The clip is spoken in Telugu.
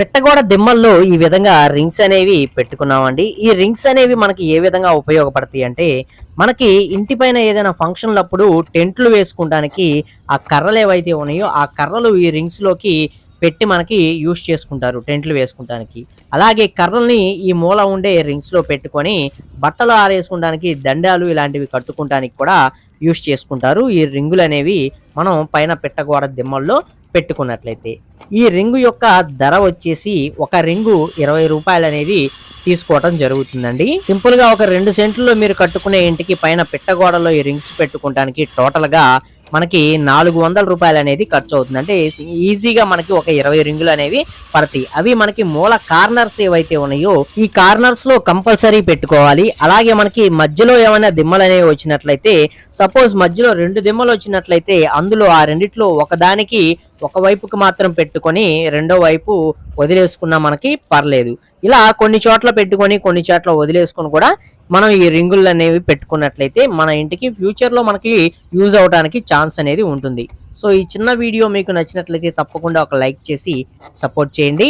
పిట్టగోడ దిమ్మల్లో ఈ విధంగా రింగ్స్ అనేవి పెట్టుకున్నామండి. ఈ రింగ్స్ అనేవి మనకి ఏ విధంగా ఉపయోగపడతాయి అంటే మనకి ఇంటి పైన ఏదైనా ఫంక్షన్లప్పుడు టెంట్లు వేసుకోవడానికి ఆ కర్రలు ఏవైతే ఉన్నాయో ఆ కర్రలు ఈ రింగ్స్లోకి పెట్టి మనకి యూస్ చేసుకుంటారు టెంట్లు వేసుకుంటానికి. అలాగే కర్రల్ని ఈ మూల ఉండే రింగ్స్లో పెట్టుకొని బట్టలు ఆరేసుకోవడానికి దండాలు ఇలాంటివి కట్టుకుంటానికి కూడా యూస్ చేసుకుంటారు. ఈ రింగులు అనేవి మనం పైన పెట్టగోడ దిమ్మల్లో పెట్టుకున్నట్లయితే. ఈ రింగు యొక్క ధర వచ్చేసి ఒక రింగు ఇరవై రూపాయలు అనేది తీసుకోవటం జరుగుతుందండి. సింపుల్గా ఒక రెండు సెంట్లలో మీరు కట్టుకునే ఇంటికి పైన పిట్టగోడలో ఈ రింగ్స్ పెట్టుకోవడానికి టోటల్గా మనకి నాలుగు వందల రూపాయలు అనేది ఖర్చు అవుతుంది. అంటే ఈజీగా మనకి ఒక ఇరవై రింగులు అనేవి పడతాయి. అవి మనకి మూల కార్నర్స్ ఏవైతే ఉన్నాయో ఈ కార్నర్స్లో కంపల్సరీ పెట్టుకోవాలి. అలాగే మనకి మధ్యలో ఏమైనా దిమ్మలు అనేవి వచ్చినట్లయితే సపోజ్ మధ్యలో రెండు దిమ్మలు వచ్చినట్లయితే అందులో ఆ రెండిట్లో ఒకదానికి ఒక వైపుకి మాత్రం పెట్టుకొని రెండో వైపు వదిలేసుకున్నా మనకి పర్లేదు. ఇలా కొన్ని చోట్ల పెట్టుకొని కొన్ని చోట్ల వదిలేసుకొని కూడా మనం ఈ రింగులు అనేవి పెట్టుకున్నట్లయితే మన ఇంటికి ఫ్యూచర్లో మనకి యూజ్ అవడానికి ఛాన్స్ అనేది ఉంటుంది. సో ఈ చిన్న వీడియో మీకు నచ్చినట్లయితే తప్పకుండా ఒక లైక్ చేసి సపోర్ట్ చేయండి.